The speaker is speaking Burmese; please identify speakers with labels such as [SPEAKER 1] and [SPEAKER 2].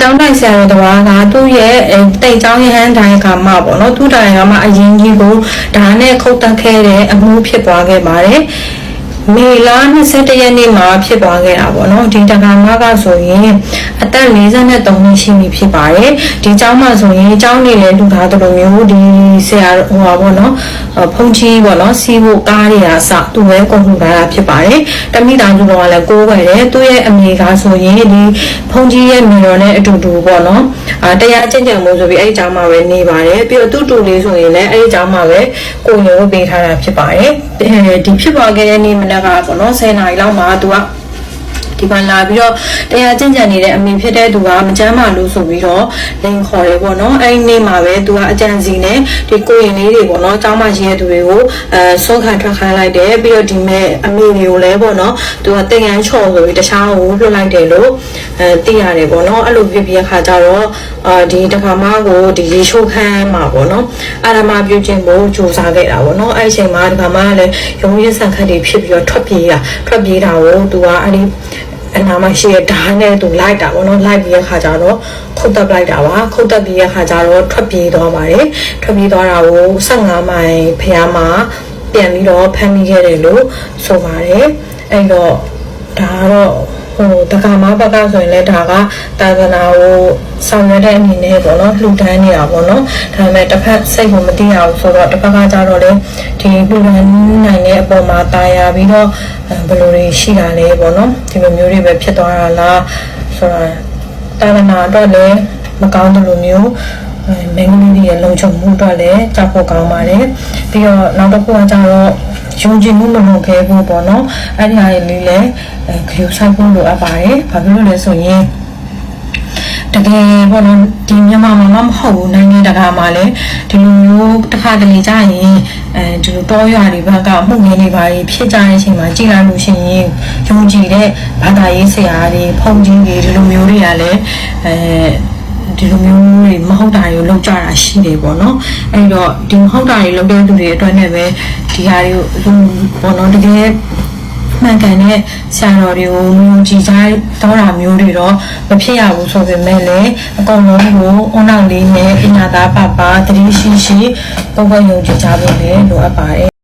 [SPEAKER 1] ကျောင်းတိုင်ဆရာတော်တော်ကသူ့ရဲ့တိတ်ကျောင်းရဟန်းတိုင်းကမှပေါ့နော်သူ့တိုင်ကမှအရင်ကြီးကိုဒါနဲ့ခုတ်တက်ခဲ့တဲ့အမှုဖြစ်သွားခဲ့ပါတယ် မေလ21ရက်နေ့မှာဖြစ်သွားခဲ့တာပေါ့နော်ဒီတက္ကမကဆိုရင်အသက်43နှစ်ရှိပြီဖြစ်ပါတယ်ဒီကျောင်းမှာဆိုရင်ကျောင်းနေလဲလူသားတို့လိုမျိုးဒီဆရာဟိုပါပေါ့နော်ဖုန်ကြီးပေါ့နော်စီးဖို့ကားတွေအစသူပဲကုန်ထူလာတာဖြစ်ပါတယ်တမိသားစုတော်ကလည်းကိုးပဲတယ်သူ့ရဲ့အမေကဆိုရင်ဒီဖုန်ကြီးရဲ့မိတော်နဲ့အတူတူပေါ့နော်အာတရားအကျင့်ကြံမှုဆိုပြီးအဲ့ဒီကျောင်းမှာပဲနေပါတယ်ပြီးတော့သူ့တူလေးဆိုရင်လည်းအဲ့ဒီကျောင်းမှာပဲကိုယ်ရုံးပေးထားတာဖြစ်ပါတယ်အဲဒီဖြစ်ပေါ်ခဲ့တဲ့နေ့မနက်ကပေါ့နော်10နာရီလောက်မှာသူက ဒီမှာလာပြီးတော့တရားကျင့်ကြံနေတဲ့အမေဖြစ်တဲ့သူကမကျမ်းမာလို့ဆိုပြီးတော့လိန်ခေါ်တယ်ပေါ့နော်အဲ့ဒီနေ့မှာပဲသူကအကြံစီနဲ့ဒီကိုရင်လေးတွေပေါ့နော်ကျောင်းမှာရှိတဲ့သူတွေကိုအဲဆုံးခံထွက်ခိုင်းလိုက်တယ်ပြီးတော့ဒီမဲ့အမေတွေကိုလည်းပေါ့နော်သူကတင်ငန်းချော်ဆိုပြီးတခြားကိုလွှတ်လိုက်တယ်လို့အဲသိရတယ်ပေါ့နော်အဲ့လိုဖြစ်ပြီးအခါကျတော့အာဒီတခါမှကိုဒီရေချိုးခန်းမှာပေါ့နော်အာရမပြုခြင်းကိုစူးစမ်းခဲ့တာပေါ့နော်အဲ့ဒီအချိန်မှာတခါမှလည်းရုံးရင်းဆန်ခတ်တွေဖြစ်ပြီးတော့ထွက်ပြေးတာထွက်ပြေးတာကိုသူကအဲ့ဒီ အနာမရှိတဲ့ဓာတ်နဲ့သူလိုက်တာပေါ့နော်လိုက်ပြီးတဲ့ခါကျတော့ခုတ်တက်လိုက်တာပါခုတ်တက်ပြီးတဲ့ခါကျတော့ထွက်ပြေးသွားပါတယ်ထွက်ပြေးသွားတာကို15မိုင်ဖျားမှာပြန်ပြီးတော့ဖမ်းမိခဲ့တယ်လို့ဆိုပါတယ်အဲ့တော့ဒါကတော့ဟိုတက္ကမဘက်ကဆိုရင်လည်းဒါကတာသနာကိုဆောင်ရွက်တဲ့အနေနဲ့ပေါ့နော်လှူဒန်းနေတာပေါ့နော်ဒါပေမဲ့တစ်ဖက်စိတ်ကိုမသိရဘူးဆိုတော့တစ်ဖက်ကကြတော့လေဒီလှူဒန်းနိုင်တဲ့အပေါ်မှာတာယာပြီးတော့အဲ ဘယ်လိုတွေရှိတာလဲပေါ့နော်ဒီလိုမျိုးတွေပဲဖြစ်သွားတာလားဆိုတော့တာသနာတော့လည်းမကောင်းတယ်လို့မျိုးအဲမင်းကြီးတွေရဲ့လုံခြုံမှုအတွက်လည်းကြောက်ဖို့ကောင်းပါတယ်ပြီးတော့နောက်တစ်ခုကကြတော့ယုံကြည်မှုမလုပ်ခဲ့ဘူးပေါ့နော်အဲ့ဒီဟာတွေလေးလည်းအဲခရုဆိုင်ဖို့လိုအပ်ပါတယ်ဘာဖြစ်လို့လဲဆိုရင် တကယ်ပေါ့နော်ဒီမြန်မာမှာမဟုတ်ဘူးနိုင်ငံတကာမှာလည်းဒီလိုမျိုးတစ်ခါတလေကြာရင်အဲဒီလိုတောရွာတွေဘက်ကမှုငင်းတွေပါဖြစ်ကြတဲ့အချိန်မှာကြည်လာလို့ရှိရင်ယုံကြည်တဲ့ဘာသာရေးဆရာတွေဖုန်ကြီးတွေဒီလိုမျိုးတွေကလည်းအဲဒီလိုမျိုးတွေမဟုတ်တာတွေကိုလောက်ကြတာရှိတယ်ပေါ့နော်အဲ့တော့ဒီမဟုတ်တာတွေလောက်တဲ့သူတွေအတွက်နဲ့ပဲဒီဟာတွေကိုပေါ့နော်တကယ် မှန်ကန်တဲ့ဆရာတော်တွေကိုမျိုးကြည်ကြတော့တာမျိုးတွေတော့မဖြစ်ရဘူးဆိုပေမဲ့လည်းအကုန်လုံးကိုအွန်လောက်လေးနဲ့ပညာသားပါပါတတိရှိရှိပုံပုံယုံကြည်ကြဖို့လည်းလိုအပ်ပါတယ်